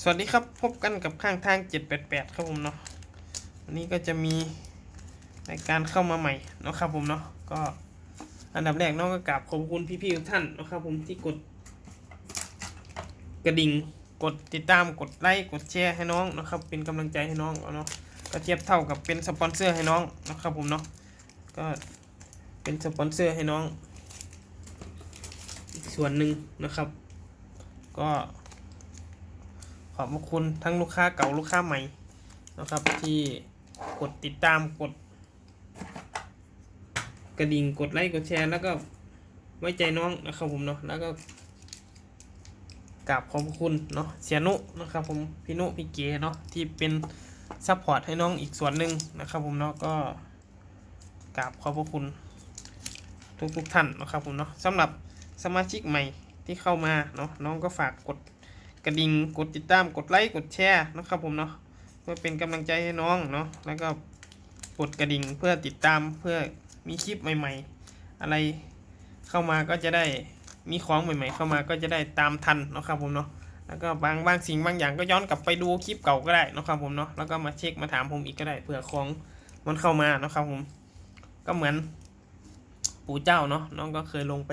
สวัสดีครับพบกันกับข้างทาง 788 ครับผมเนาะวันนี้ก็จะมีรายการเข้ามาใหม่เนาะครับผมเนาะก็อันดับแรกน้องก็กราบขอบคุณพี่ๆทุกท่านนะครับผมที่กด กระดิ่งกดติดตามกดไลค์กดแชร์ให้น้องนะครับ เป็นกำลังใจให้น้องเนาะก็เทียบเท่ากับเป็นสปอนเซอร์ให้น้องนะครับผมเนาะก็เป็นสปอนเซอร์ให้น้อง อีกส่วนหนึ่งนะครับ ก็ ขอบคุณทั้งลูกค้าเก่าลูกค้าใหม่นะครับ ที่กดติดตามกด กระดิ่งกดไลค์กดแชร์แล้วก็ไว้ใจน้องนะครับผมเนาะแล้วก็กราบขอบคุณเนาะเสียนุนะครับผมพี่นุพี่เก๋เนาะที่เป็นซัพพอร์ตให้น้องอีกส่วนหนึ่งนะครับผมเนาะก็กราบขอบคุณทุกทุกท่านนะครับผมเนาะสำหรับสมาชิกใหม่ที่เข้ามาเนาะน้องก็ฝากกด กระดิ่งกดติดตามกดไลค์กดแชร์นะครับผมเนาะเพื่อเป็นกำลังใจให้น้องเนาะแล้วก็กดกระดิ่งเพื่อติดตามเพื่อมีคลิปใหม่ ๆ อะไรเข้ามาก็จะได้มีของใหม่ ๆ เข้ามาก็จะได้ตามทันนะครับผมเนาะแล้วก็บางบางสิ่งบางอย่างก็ย้อนกลับไปดูคลิปเก่าก็ได้นะครับผมเนาะแล้วก็มาเช็คมาถามผมอีกก็ได้เผื่อของมันเข้ามานะครับผมก็เหมือนปู่เจ้าเนาะน้องก็เคยลงไป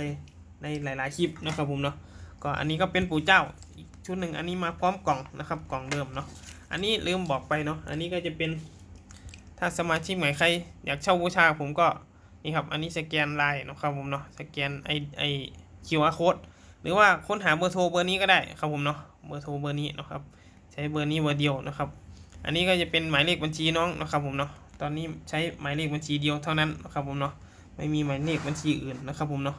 ในหลาย ๆ คลิปนะครับผมเนาะก็อันนี้ก็เป็นปู่เจ้า ชุดหนึ่งอันนี้มาพร้อมกล่องนะครับกล่องเดิมเนาะอันนี้ลืมบอกไปเนาะอันนี้ก็จะเป็นถ้าสมาชิกใหม่ใครอยากเช่าบูชาผมก็นี่ครับอันนี้สแกนไลน์นะครับผมเนาะสแกนไอไอ QR code หรือว่าค้นหาเบอร์โทรเบอร์นี้ก็ได้ครับผมเนาะเบอร์โทรเบอร์นี้นะครับใช้เบอร์นี้เบอร์เดียวนะครับ อันนี้ก็จะเป็นหมายเลขบัญชีน้องนะครับผมเนาะตอนนี้ใช้หมายเลขบัญชีเดียวเท่านั้นนะครับผมเนาะไม่มีหมายเลขบัญชีอื่นนะครับผมเนาะ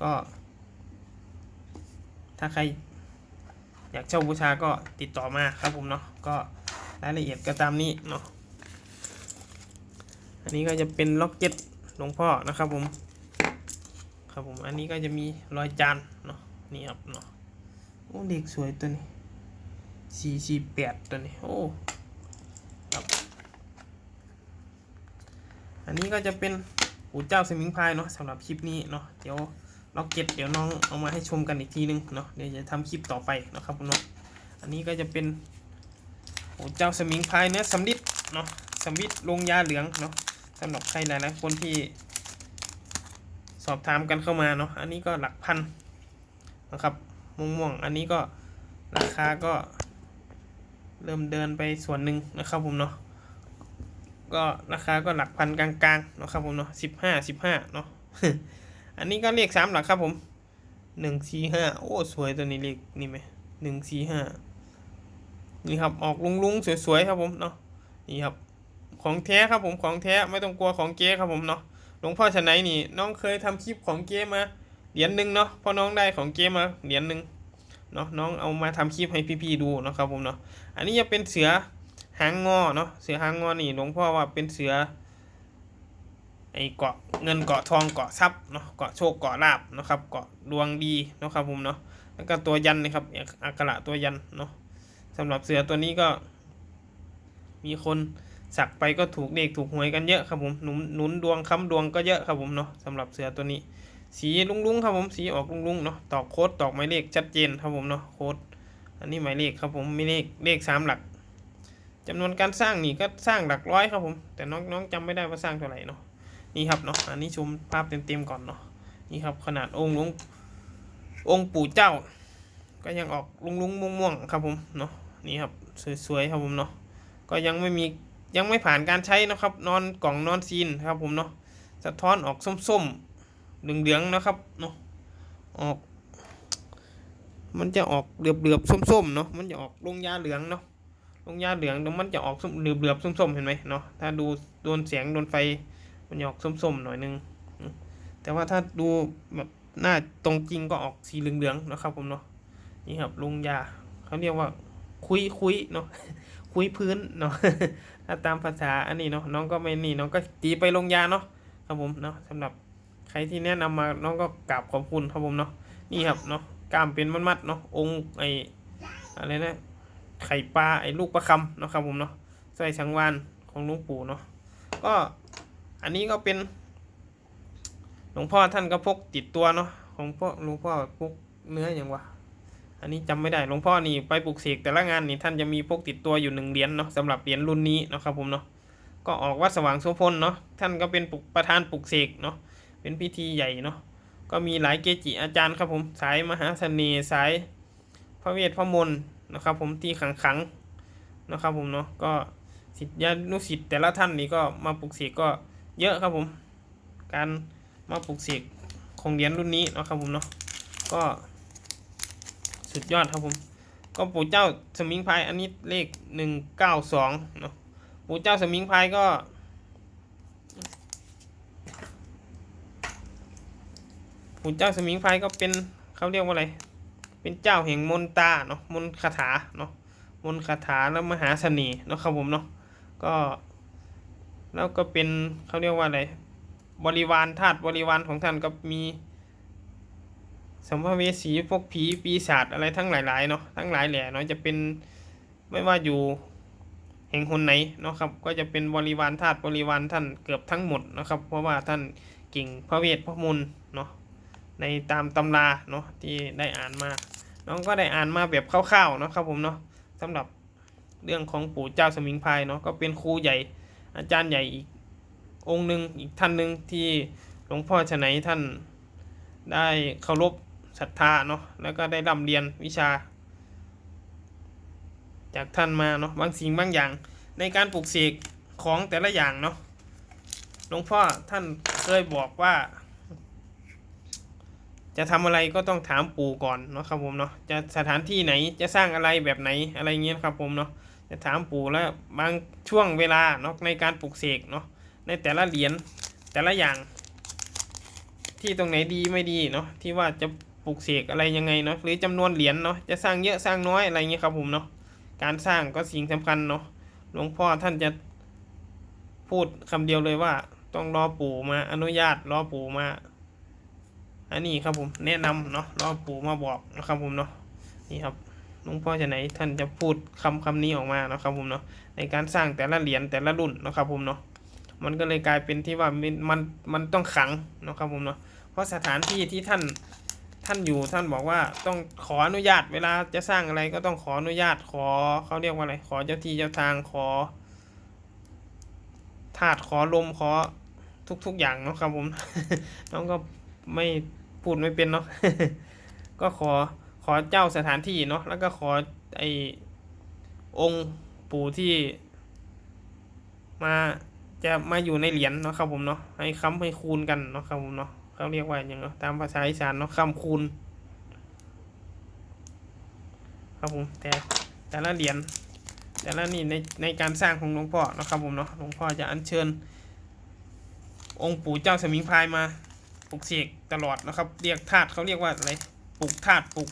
ก็ ถ้าใคร อยากเช่าบูชาก็ติดต่อมาครับผมเนาะก็รายละเอียดก็ตามนี้เนาะอันนี้ก็จะเป็นล็อกเก็ตหลวงพ่อนะครับผมครับผมอันนี้ก็จะมีรอยจานเนาะนี่ครับเนาะโอ้เด็กสวยตัวนี้สี่สี่แปดตัวนี้โอ้ครับอันนี้ก็จะเป็นปู่เจ้าสมิงพายเนาะสำหรับคลิปนี้เนาะเดี๋ยว ล็อกเก็ตเดี๋ยวน้องเอามาให้ชมกันอีกทีนึงเนาะเดี๋ยวจะทำคลิปต่อไปนะครับผมเนาะอันนี้ก็จะเป็นโอ้เจ้าสมิงพายเนื้อสำลิดเนาะสำลิดลงยาเหลืองเนาะสำหรับใครหลายๆคนที่สอบถามกันเข้ามาเนาะอันนี้ก็หลักพันนะครับม่วงๆอันนี้ก็ราคาก็เริ่มเดินไปส่วนหนึ่งนะครับผมเนาะก็ราคาก็หลักพันกลางๆนะครับผมเนาะสิบห้าสิบห้าเนาะ อันนี้ก็เลขสามหลักครับผมหนึ่งสี่ห้าโอ้สวยตัวนี้เลขนี่ไหมหนึ่งสี่ห้านี่ครับออกลุงลุงๆสวยๆครับผมเนาะนี่ครับของแท้ครับผมของแท้ไม่ต้องกลัวของเก๊ครับผมเนาะหลวงพ่อชนไหนนี่ น้องเคยทำคลิปของเก๊มาเหรียญหนึ่งเนาะพอน้องได้ของเก๊มาเหรียญหนึ่งเนาะน้องเอามาทำคลิปให้พี่ๆดูเนาะครับผมเนาะอันนี้จะเป็นเสือหางงอเนาะเสือหางงอนี่หลวงพ่อว่าเป็นเสือ ไอ้เกาะเงินเกาะทองเกาะทรัพย์เนาะเกาะโชคเกาะลาบนะครับเกาะดวงดีนะครับผมเนาะแล้วก็ตัวยันนะครับอักระตัวยันเนาะสำหรับเสือตัวนี้ก็ มีคนสักไปก็ถูกเลขถูกหวยกันเยอะครับผมหนุนหนุนดวงค้ำดวงก็เยอะครับผมเนาะสำหรับเสือตัวนี้ สีลุ้งๆครับผมสีออกลุ้งๆเนาะตอกโค้ดตอกหมายเลขชัดเจนครับผมเนาะโค้ดอันนี้หมายเลขครับผมมีเลขเลขสามหลักจำนวนการสร้างนี่ก็สร้างหลักร้อยครับผม แต่น้องน้องจำไม่ได้ว่าสร้างเท่าไหร่เนาะ นี่ครับเนาะอันนี้ชมภาพเต็มๆก่อนเนาะนี่ครับขนาดองค์หลวงองค์ปู่เจ้า ก็ยังออกลุงลุงม่วงม่วงๆครับผมเนาะนี่ครับสวยๆครับผมเนาะก็ยังไม่มียังไม่ผ่านการใช้นะครับ นอนกล่องนอนซีนครับผมเนาะสะท้อนออกส้มๆเหลืองๆนะครับเนาะออก มันจะออกเหลือบๆส้มๆเนาะมันจะออกลงยาเหลืองเนาะลงยาเหลืองแล้วมันจะออกส้มเหลือบๆส้มๆเห็นไหมเนาะถ้าดูโดนแสงโดนไฟ มันออกส้มๆหน่อยนึง แต่ว่าถ้าดูแบบหน้าตรงจริงก็ออกสีเหลืองๆนะครับผมเนาะนี่ครับลุงยาเขาเรียกว่าคุยคุยเนาะคุยพื้นเนาะถ้าตามภาษาอันนี้เนาะน้องก็ไม่นี่น้องก็ตีไปลงยาเนาะครับผมเนาะสำหรับใครที่แนะนำมาน้องก็กราบขอบคุณครับผมเนาะนี่ครับเนาะกล้ามเป็นมัดๆเนาะองค์ไออะไรนะไข่ปลาไอลูกประคำเนาะครับผมเนาะสร้อยสังวานของลุงปู่เนาะก็ อันนี้ก็เป็นหลวงพ่อท่านก็พกติดตัวเนาะของพ่อหลวงพ่อพกเนื้ออย่างวะอันนี้จำไม่ได้หลวงพ่อนี่ไปปลุกเสกแต่ละงานนี่ท่านจะมีพกติดตัวอยู่หนึ่งเหรียญเนาะสำหรับเหรียญรุ่นนี้นะครับผมเนาะก็ออกวัดสว่างโสพลเนาะท่านก็เป็นปลุกประธานปลุกเสกเนาะเป็นพิธีใหญ่เนาะก็มีหลายเกจิอาจารย์ครับผมสายมหาเสน่ห์สายพระเวทพระมนต์นะครับผมที่ขังขังนะครับผมเนาะก็ศิษยานุศิษย์แต่ละท่านนี่ก็มาปลุกเสกก็ เยอะครับผม การมาปลุกเสกของเหรียญรุ่นนี้นะครับผมเนาะก็สุดยอดครับผม ก็ปู่เจ้าสมิงพายอันนี้เลขหนึ่งเก้าสองเนาะปู่เจ้าสมิงพายก็ ปู่เจ้าสมิงพายก็เป็นเขาเรียกว่าอะไร เป็นเจ้าแห่งมนตาเนาะมนคาถาเนาะมนคาถาแล้วมหาเสน่ห์เนาะครับผมเนาะก็ แล้วก็เป็นเขาเรียกว่าอะไรบริวารธาตุบริวารของท่านก็มีสัมภเวสีพวกผีปีศาจอะไรทั้งหลายๆเนาะทั้งหลายแหล่เนาะจะเป็นไม่ว่าอยู่แห่งหนไหนเนาะครับก็จะเป็นบริวารธาตุบริวารท่านเกือบทั้งหมดนะครับ เพราะว่าท่านเก่งพระเวทพระมนต์เนาะในตามตำราเนาะที่ได้อ่านมา น้องก็ได้อ่านมาแบบคร่าวๆเนาะครับผมเนาะสำหรับเรื่องของปู่เจ้าสมิงพายเนาะก็เป็นครูใหญ่ อาจารย์ใหญ่อีกองค์หนึ่งอีกท่านหนึ่งที่หลวงพ่อชนัยท่านได้เคารพศรัทธาเนาะแล้วก็ได้ร่ำเรียนวิชา จากท่านมาเนาะบางสิ่งบางอย่าง ในการปลูกเสกของแต่ละอย่างเนาะหลวงพ่อท่านเคยบอกว่า จะทำอะไรก็ต้องถามปู่ก่อนเนาะครับผมเนาะจะสถานที่ไหนจะสร้างอะไรแบบไหนอะไรเงี้ยครับผมเนาะ จะถามปู่แล้วบางช่วงเวลาเนาะในการปลูกเสกเนาะในแต่ละเหรียญแต่ละอย่าง ที่ตรงไหนดีไม่ดีเนาะที่ว่าจะปลูกเสกอะไรยังไงเนาะหรือจำนวนเหรียญเนาะจะสร้างเยอะสร้างน้อยอะไรเงี้ยครับผมเนาะการสร้างก็สิ่งสำคัญเนาะหลวงพ่อท่านจะพูดคำเดียวเลยว่า ต้องรอปู่มาอนุญาตรอปู่มาอันนี้ครับผมแนะนำเนาะรอปู่มาบอกนะครับผมเนาะนี่ครับ หลวงพ่อจะไหนท่านจะพูดคำคำนี้ออกมาเนาะครับผมเนาะในการสร้างแต่ละเหรียญแต่ละรุ่นนะครับผมเนาะมันก็เลยกลายเป็นที่ว่ามันมันมันต้องขังนะครับผมเนาะเพราะสถานที่ที่ท่านท่านอยู่ท่านบอกว่าต้องขออนุญาตเวลาจะสร้างอะไรก็ต้องขออนุญาตขอเขาเรียกว่าอะไรขอเจ้าที่เจ้าทางขอธาตุขอลมขอทุก ๆอย่างนะครับผมน้องก็ไม่พูดไม่เป็นเนาะก็ขอ ขอเจ้าสถานที่เนาะแล้วก็ขอไอองค์ปู่ที่ มาจะมาอยู่ในเหรียญเนาะครับผมเนาะให้ค้ำให้คูณกันเนาะครับผมเนาะเขาเรียกว่าอย่างเนาะตามภาษาอีสานเนาะค้ำคูณครับผมแต่แต่ละเหรียญแต่ละนี่ในในการสร้างของหลวงพ่อเนาะครับผมเนาะหลวงพ่อจะอัญเชิญ องค์ปู่เจ้าสมิงพายมาปลุกเสกตลอดนะครับ เรียกธาตุเขาเรียกว่าอะไรปลุกธาตุปลุก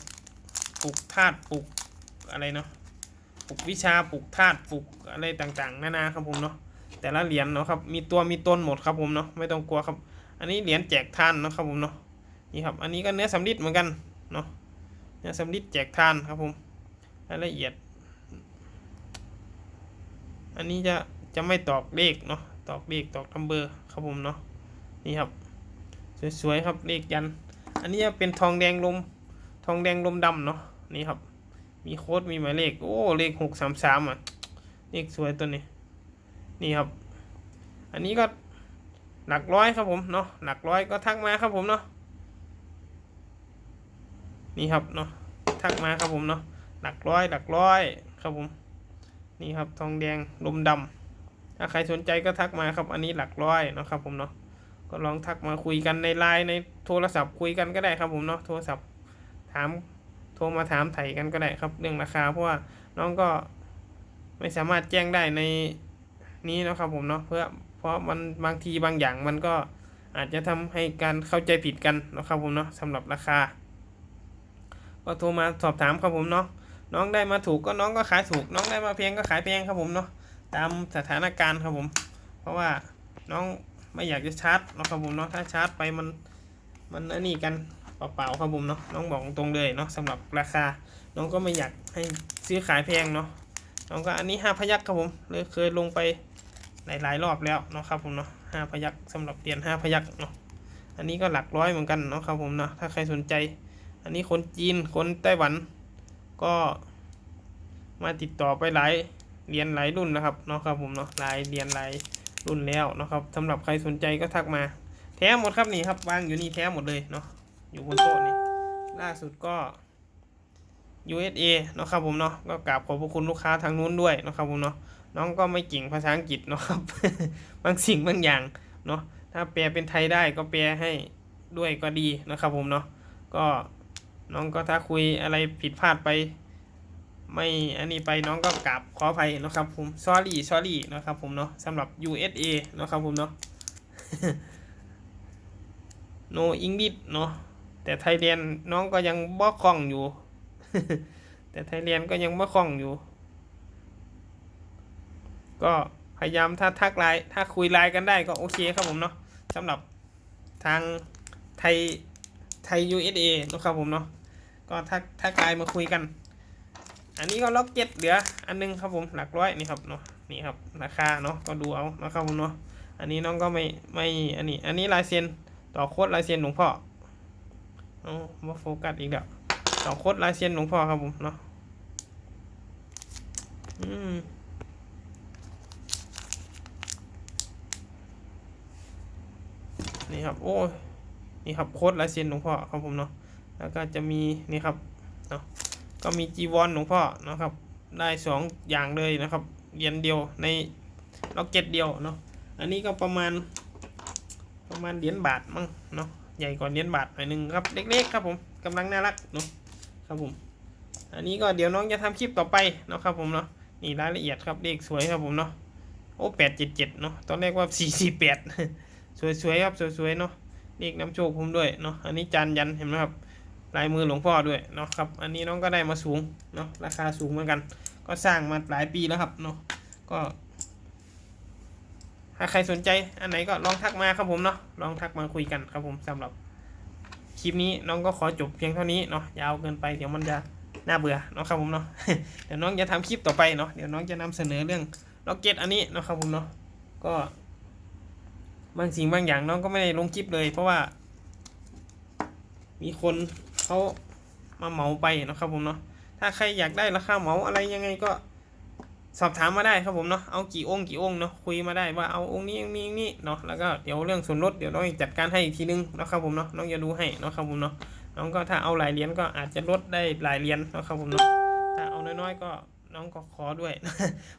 ปลูกธาตุปลูกอะไรเนาะปลูกวิชาปลูกธาตุปลูกอะไรต่างๆนานาครับผมเนาะแต่ละเหรียญเนาะครับมีตัวมีตนหมดครับผมเนาะไม่ต้องกลัวครับ อันนี้เหรียญแจกทานเนาะครับผมเนาะนี่ครับอันนี้ก็เนื้อสำริดเหมือนกันเนาะเนื้อสำริดแจกทานครับผมรายละเอียด อันนี้จะจะไม่ตอกเลขเนาะตอกเลขตอกทัมเบอร์ครับผมเนาะนี่ครับสวยๆครับเลขยัน อันนี้จะเป็นทองแดงลมทองแดงลมดำเนาะ นี่ครับ มีโค้ดมีหมายเลข โอ้ เลขหกสามสามอะ เลขสวยตัวนี้ นี่ครับ อันนี้ก็หลักร้อยครับผมเนาะ หลักร้อยก็ทักมาครับผมเนาะ นี่ครับเนาะ ทักมาครับผมเนาะ หลักร้อย หลักร้อยครับผม นี่ครับทองแดงลมดำถ้าใครสนใจก็ทักมาครับ อันนี้หลักร้อยเนาะครับผมเนาะ ก็ลองทักมาคุยกันในไลน์ในโทรศัพท์คุยกันก็ได้ครับผมเนาะ โทรศัพท์ถาม โทรมาถามไถ่กันก็ได้ครับ เรื่องราคาเพราะว่าน้องก็ไม่สามารถแจ้งได้ในนี้นะครับผมเนาะเพื่อเพราะมันบางทีบางอย่างมันก็อาจจะทำให้การเข้าใจผิดกันนะครับผมเนาะสำหรับราคา ก็โทรมาสอบถามครับผมเนาะน้องได้มาถูกก็น้องก็ขายถูก น้องได้มาแพงก็ขายแพงครับผมเนาะตามสถานการณ์ครับผม เพราะว่าน้องไม่อยากจะชาร์จนะครับผมเนาะถ้าชาร์จไปมันมันอันนี้กัน เปล่าๆครับผมเนาะน้องบอกตรงเลยเนาะสำหรับราคา น้องก็ไม่อยากให้ซื้อขายแพงเนาะน้องก็อันนี้ห้าพยักครับผมเลยเคยลงไปหลายๆรอบแล้วเนาะครับผมเนาะห้าพยักสำหรับเหรียญห้าพยักเนาะอันนี้ก็หลักร้อยเหมือนกันเนาะครับผมเนาะถ้าใครสนใจ อันนี้คนจีนคนไต้หวัน ก็มาติดต่อไปหลายเรียนหลายรุ่นนะครับเนาะครับผมเนาะหลายเรียนหลายรุ่นแล้วนะครับสำหรับใครสนใจก็ทักมา แท้หมดครับนี่ครับวางอยู่นี่แท้หมดเลยเนาะ อยู่บนโต๊ะนี่ล่าสุดก็ USA เนาะครับผมเนาะก็กราบขอบพระคุณลูกค้าทางนู้นด้วยเนาะครับผมเนาะน้องก็ไม่เก่งภาษาอังกฤษเนาะครับ บางสิ่งบางอย่างเนาะถ้าแปลเป็นไทยได้ก็แปลให้ด้วยก็ดีนะครับผมเนาะก็น้องก็ถ้าคุยอะไรผิดพลาดไป ไม่อันนี้ไปน้องก็กราบขออภัยนะครับผม sorry sorry นะครับผมเนาะสำหรับ USA นะครับผมเนาะ no English เนาะ แต่ไทยเรียนน้องก็ยังบ่คล่องอยู่ แต่ไทยเรียนก็ยังบ่คล่องอยู่ ก็พยายามถ้าทักไลน์ถ้าคุยไลน์กันได้ก็โอเคครับผมเนาะสำหรับทางไทยไทย USA นะครับผมเนาะก็ทักทักไลน์มาคุยกัน อันนี้ก็ล็อกเก็ตเหลืออันนึงครับผมหลักร้อยนี่ครับเนาะนี่ครับราคาเนาะก็ดูเอานะครับผมเนาะอันนี้น้องก็ไม่ไม่อันนี้อันนี้ลายเซ็นต่อโค้ดลายเซ็นหลวงพ่อ เอามาโฟกัสอีกแล้วต่อโค้ดลายเซ็นหลวงพ่อครับผมเนาะอืมนี่ครับโอ้ยนี่ครับโค้ดลายเซ็นหลวงพ่อครับผมเนาะแล้วก็จะมีนี่ครับเนาะก็มีจีวรหลวงพ่อนะครับ ได้สองอย่างเลยนะครับเหรียญเดียวในล็อกเก็ตเดียวเนาะอันนี้ก็ประมาณประมาณเหรียญบาทมั้งเนาะ ใหญ่กว่าเหรียญบาทหน่อยหนึงครับเล็กๆครับผมกำลังน่ารักเนาะครับผมอันนี้ก็เดี๋ยวน้องจะทำคลิปต่อไปเนาะครับผมเนาะนี่รายละเอียดครับเลขสวยครับผมเนาะโอ้แปดเจ็ดเจ็ดเนาะตอนแรกว่าสี่สี่แปดสวยๆครับสวยๆเนาะเลขน้ำโชคผมด้วยเนาะอันนี้จานยันเห็นไหมครับลายมือหลวงพ่อด้วยเนาะครับ อันนี้น้องก็ได้มาสูงเนาะราคาสูงเหมือนกัน ก็สร้างมาหลายปีแล้วครับเนาะก็ ถ้าใครสนใจอันไหนก็ลองทักมาครับผมเนาะลองทักมาคุยกันครับผมสำหรับคลิปนี้น้องก็ขอจบเพียงเท่านี้เนาะยาวเกินไปเดี๋ยวมันจะน่าเบื่อเนาะครับผมเนาะเดี๋ยวน้องจะทำคลิปต่อไปเนาะเดี๋ยวน้องจะนำเสนอเรื่องล็อกเก็ตอันนี้เนาะครับผมเนาะก็บางสิ่งบางอย่างน้องก็ไม่ได้ลงคลิปเลย เพราะว่า มีคนเขามาเหมาไปเนาะครับผมเนาะถ้าใครอยากได้ราคาเหมาอะไรยังไงก็ สอบถามมาได้ครับผมเนาะเอากี่องค์กี่องค์เนาะคุยมาได้ว่าเอาองค์นี้องค์นี้องค์นี้เนาะแล้วก็เดี๋ยวเรื่องส่วนลดเดี๋ยวน้องจัดการให้อีกทีนึงนะครับผมเนาะน้องจะดูให้นะครับผมเนาะน้องก็ถ้าเอาหลายเหรียญก็อาจจะลดได้หลายเหรียญนะครับผมเนาะถ้าเอาน้อยๆก็น้องก็ขอด้วย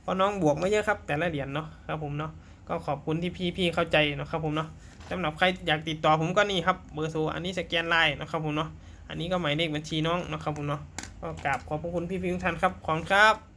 เพราะน้องบวกไม่เยอะครับแต่ละเหรียญเนาะครับผมเนาะก็ขอบคุณที่พี่ๆเข้าใจนะครับผมเนาะสำหรับใครอยากติดต่อผมก็นี่ครับเบอร์โทรอันนี้สแกนไลน์นะครับผมเนาะอันนี้ก็หมายเลขบัญชีน้องนะครับผมเนาะก็กราบขอบพระคุณพี่ๆทุกท่านครับขอบคุณครับ